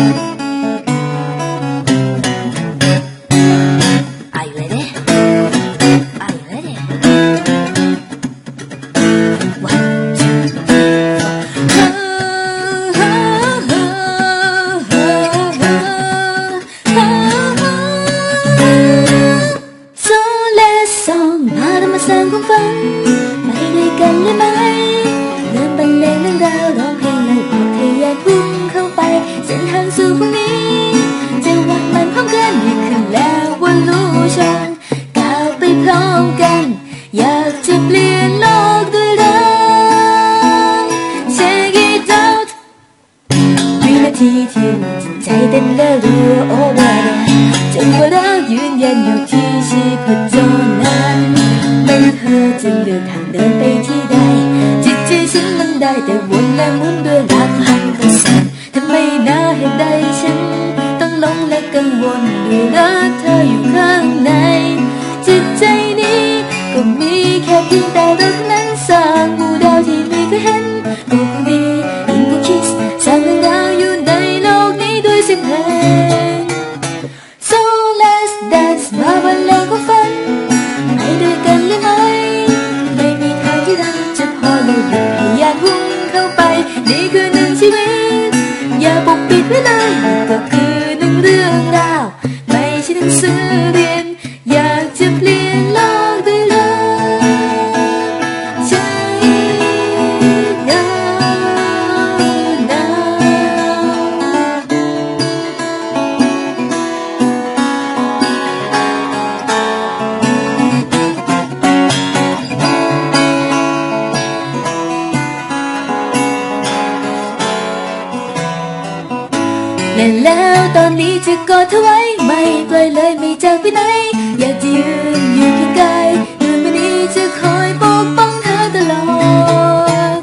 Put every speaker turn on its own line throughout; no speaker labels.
Thank you. แล้วตอนนี้จะกอดเธอไว้ไม่ปล่อยเลยไม่จากไปไหน อยากจะยืนอยู่ใกล้ๆด้วยมันนี้จะคอยปกป้องเธอตลอด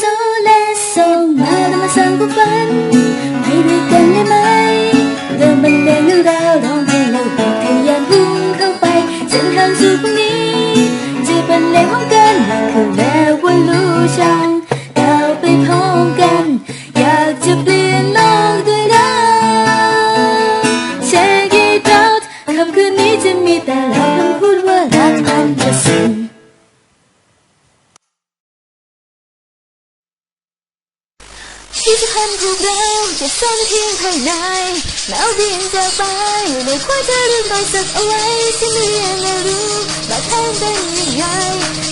So let's so มาทำมาสร้างความฝันไปด้วยกันได้ไหมเริ่มบรรเลงเรื่องราวร้องเพลงแล้วบอกเธออย่าเพึ่งเข้าไปเส้นทางสู่พรุ่งนี้จะบรรเลงพร้อมกันนั่นคือแม้ว่ารู้ช่างก้าวไปพร้อมกัน ข้างในหาวเบียนจากไปไม่ความจะเรื่องรอยสักเอาไว้ที่มียังไม่รู้บาดแผนเป็นยังไง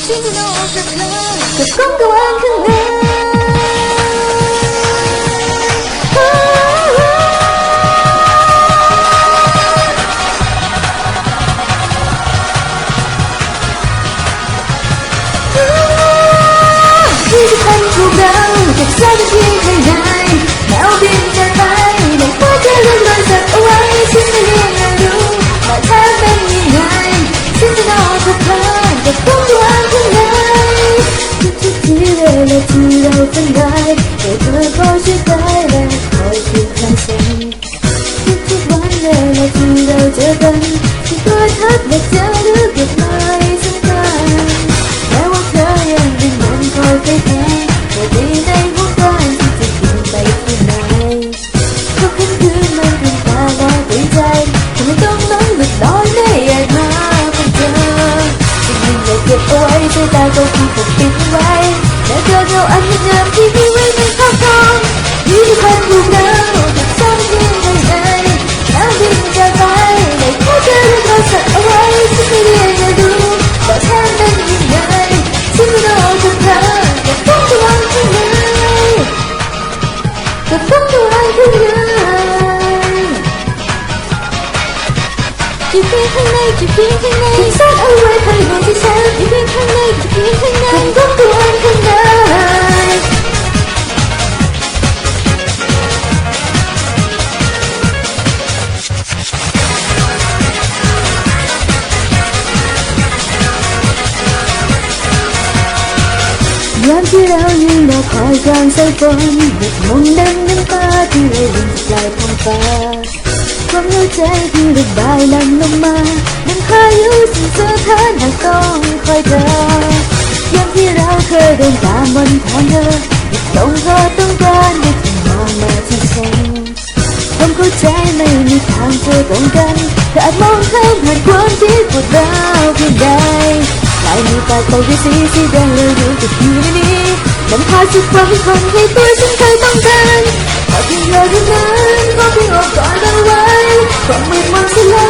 ที่จะนอนสักครั้กับความกังวลข้างใน sun คอยกลางสายฝนเด็กมุมดำน้ำตาที่ไหลลินปลายท้องฟ้าความรู้ใจที่ระบายหลั่งลงมาดังพอยุสั่นสเธอหนหาต้องคอยเจอยามที่เราเคยเดินตามบนทางเธอเด็กต้องรอต้องการได็กมองมาที่ฉันความเข้าใจไม่มีทางเจอตรงกันแต่อาจมองเธอผ่านความคิดปวดร้าวเพียงใดลายมือปากตกด้ยสีสีแดงเลยอยู่กับที่นี้ มันพาสุดความที่คนให้ตัวฉันเคยต้องการขอเพียงเธอเท่านั้นขอเพียงโอกาสเอาไว้ความมืดมนสลา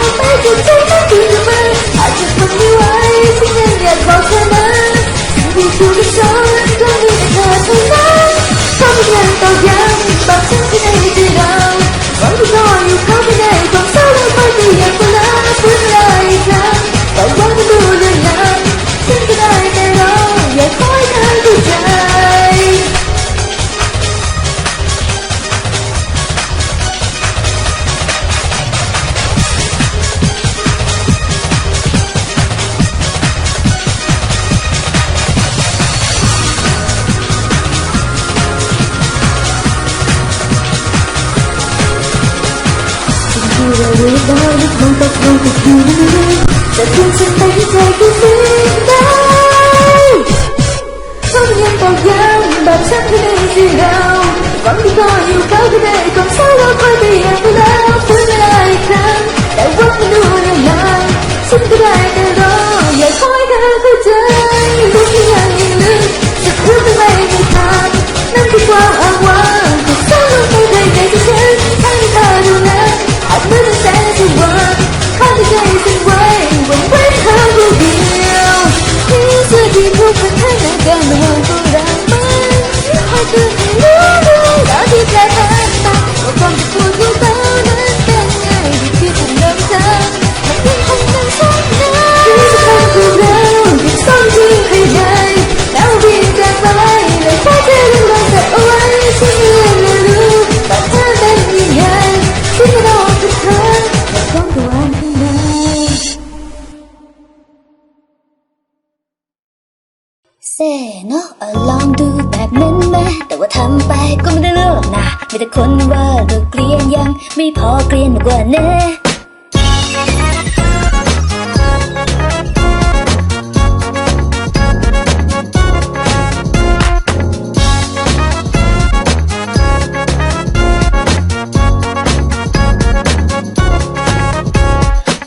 ยไม่จุดใจไม่ดีหรือไม่อา สิ่งที่เรารู้ได้ลึกลงตกลงติดอยู่ในมือจะเพียงฉันไปที่ใจก็สิ้นได้เพราะมันยังตอกย้ำแบ เซ่เนาะเอาลองดูแบบนั้นไหมแต่ว่าทำไปก็ไม่ได้เรื่องหรอกนะมีแต่คนว่าเราเกลียนยัง ไม่พอเกลียนมากกว่าเน่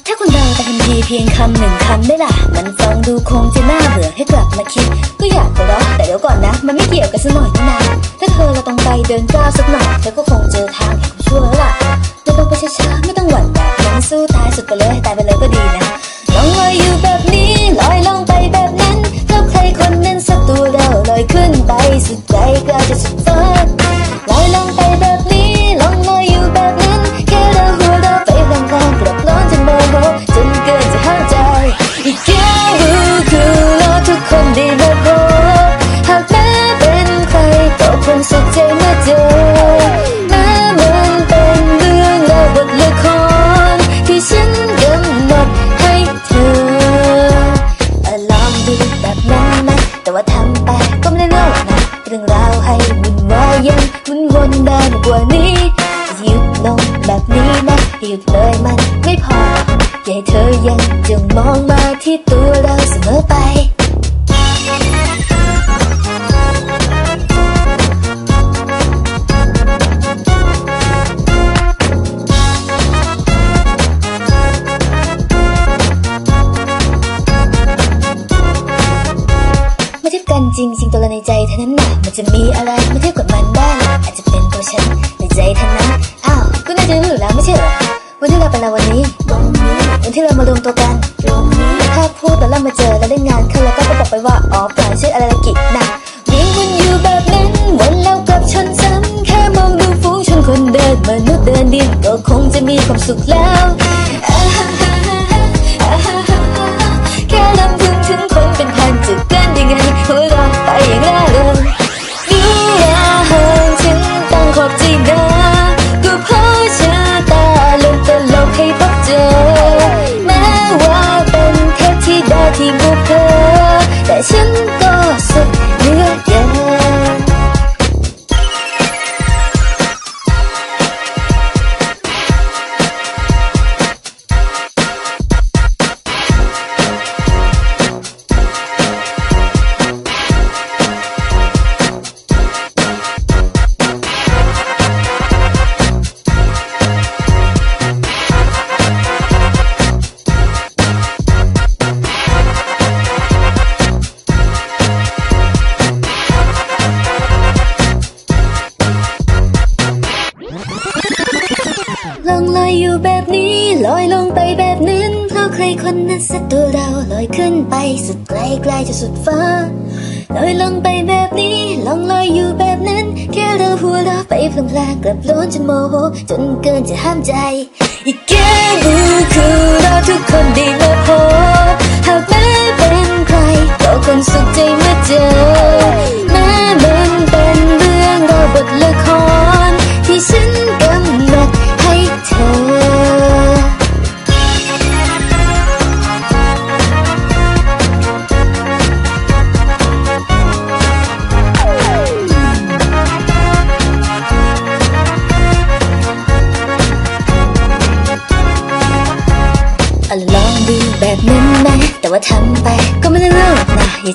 ถ้าคุณเดาแต่ทันทีเพียงคำหนึ่งคำได้ล่ะ มันฟังดูคงจะน่า กลับมาคิด ก็อยากจะร้องแต่เดี๋ยวก่อนนะ มันไม่เกี่ยวกันสักหน่อยนะถ้าเธอเราต้องไปเดินก้าวสักหน่อยเธอก็คงเจอทางแห่งชั่วแล้วล่ะเดินลงไปช้าๆไม่ต้องหวั่นแบบนั้นสู้ตายสุดไปเลยตายไป นั้นน่ะมันจะมีอะไรมาเทียบกับมันได้ล่ะอาจจะเป็นตัวฉันในใจเท่านั้นอ้าวก็น่าจะรู้อยู่แล้วไม่ใช่เหรอวันที่เราเป็นเราวันนี้ตรงนี้วันที่เรามารวมตัวกันตรงนี้ถ้าพูดแล้วเรามาเจอแล้วได้งานเข้าแล้วก็บอกไปว่าอ๋อเปล่าชื่ออะไรละกิจนะยิ่งวนอยู่แบบนั้นวันแล้วกับชนซ้ำแค่มองดูฝูงชนคนเดินมนุษย์เดินดินก็คงจะมีความสุขแล้ว ครคนนั้นสักตัวเราลอยขึ้นไปสุดไกลไกลจะสุดฟ้าลอยลงไปแบบนี้ลองลอยอยู่แบบนั้น แค่เราหัวเราะไปพลางๆกลับโลนจนโมโหจนเกินจะห้ามใจ อีกแค่ดูคือเราทุกคนได้มาพบหากแม้เป็นใครก็คงสุขใจเมื่อเจอแม้มันเป็นเรื่องเราบทละ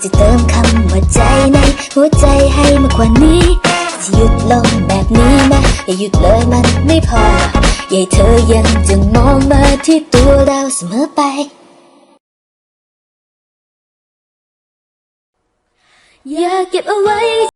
จะเติมคำว่าใจในหัวใจให้มากกว่านี้จะหยุดลงแบบนี้นะอย่าหยุดเลยมันไม่พออย่าให้เธอยังจะมองมาที่ตัวเราเสมอไปอย่าเก็บเอาไว้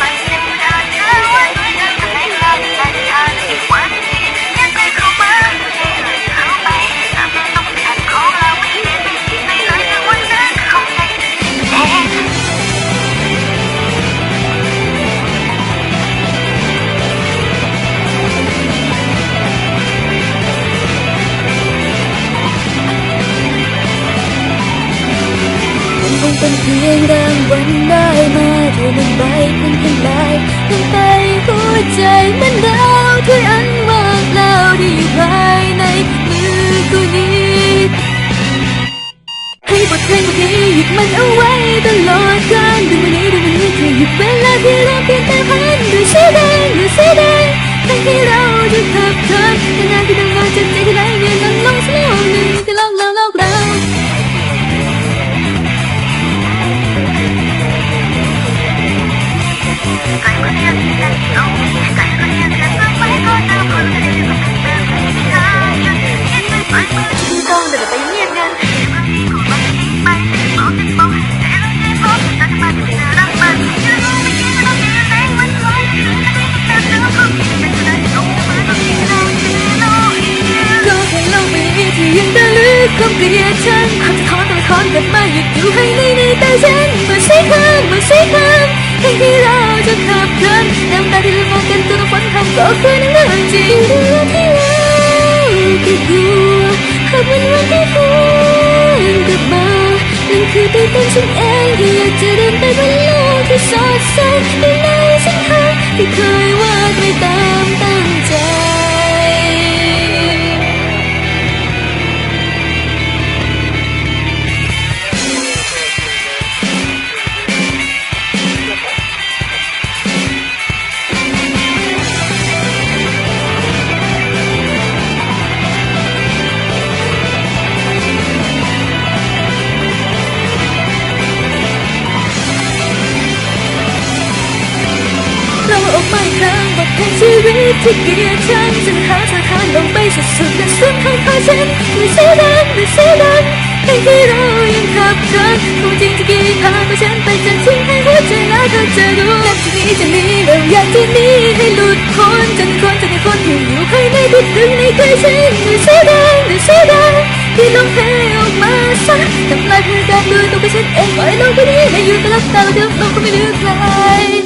มั บทนี้ กความเกลียดฉันความจะถอนต้องถอนกลับมาหยุดอยู่ให้ในในแต่ฉันเมื่อใช้คำเมื่อใช้คำให้ที่เราจะขับเคลื่อนน้ำตาที่เรามองกันตัวฝนทำก็คือนั่งเรื่องจริงเรื่องที่เราคิดอยู่หากวันวันที่ฝนกลับมานั่นคือตัวตนฉันเองที่อยากจะเดินไปบนโลกที่สดใสในในเส้นทางที่เคยวาดไว้ตามตา ก็จแล้วเธอจะรู้และที่นี้จะมีเราอยากที่นี้ให้หลุดพ้นจนคนจะมีคนที่อยู่ภายในที่ดึงในใจฉันไม่เสียดังไม่เสียดังที่ลงเทออกมาซะทำลายพลังการด้วยตัวฉันเองปล่อยโลกไปนี้ให้อยู่ตลอดกาลเดิมโลกก็ไม่เหลือใคร